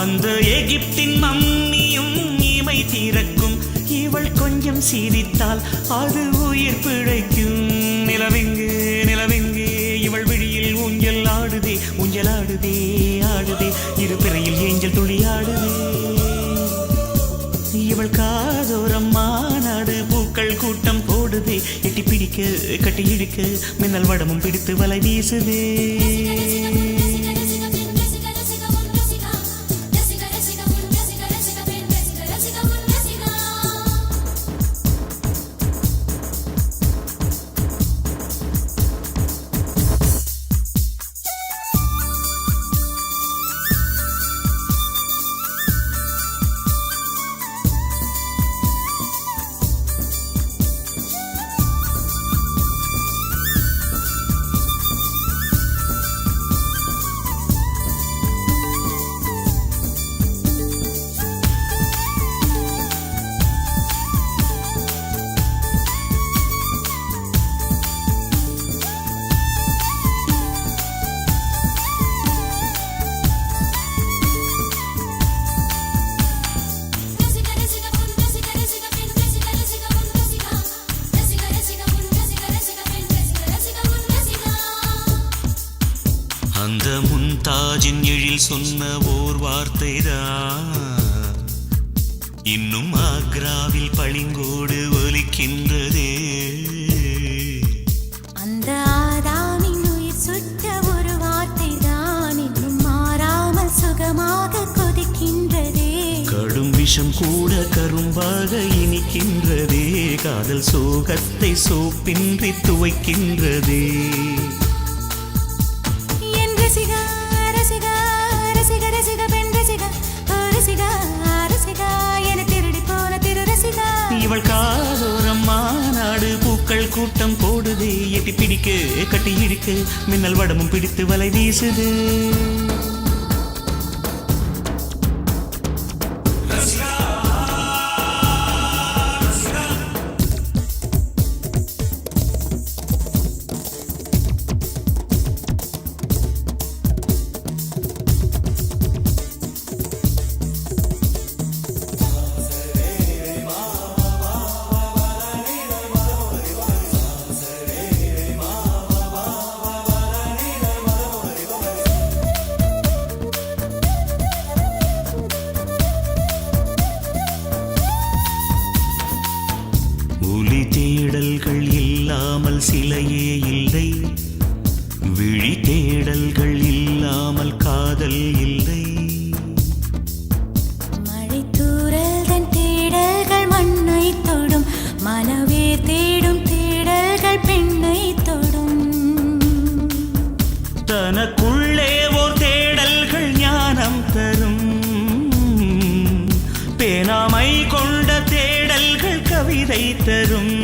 அந்த எகிப்தின் மம்மியும் இமை திறக்கும். இவள் கொஞ்சம் சிரித்தால் அது உயிர் பிழைக்கும். நிலவெங்கு நிலவெங்கு இவள் விழியில் ஊஞ்சல் ஆடுதே ஊஞ்சல் ஆடுதே ஆடுதே. இரு பிறையில் ஏஞ்சல் துளி ஆடுதே. இவள் காதோரம் மாநாடு பூக்கள் கூட்டம் போடுதே. எட்டி பிடிக்க கட்டி இழுக்க மின்னல் வடமும் பிடித்து வலை வீசுதே. அந்த முன்தாஜின் எழில் சொன்ன ஓர் வார்த்தைதான் இன்னும் ஆக்ராவில் பளிங்கோடு ஒலிக்கின்றதே. அந்த ஆதாமின் உயிர் சுட்ட ஒரு வார்த்தை தான். இன்னும் மாறாமல் சுகமாக கொதிக்கின்றதே. கடும் விஷம் கூட கரும்பாக இனிக்கின்றதே. காதல் சோகத்தை சோப்பின்றி துவைக்கின்றதே. பூக்கள் போடுது எட்டி பிடிக்கு கட்டி இழுக்க மின்னல் வடமும் பிடித்து வலை வீசுது. தேடல்கள் இல்லாமல் சிலையே இல்லை. விழி தேடல்கள் இல்லாமல் காதல் இல்லை. மழை தூறல் தன் தேடல்கள் மண்ணை தொடும். மனவே தேடும் தேடல்கள் பெண்ணை தொடும். தனக்குள்ளே ஓர் தேடல்கள் ஞானம் தரும். பேனாமை கொண்ட தேடல்கள் கவிதை தரும்.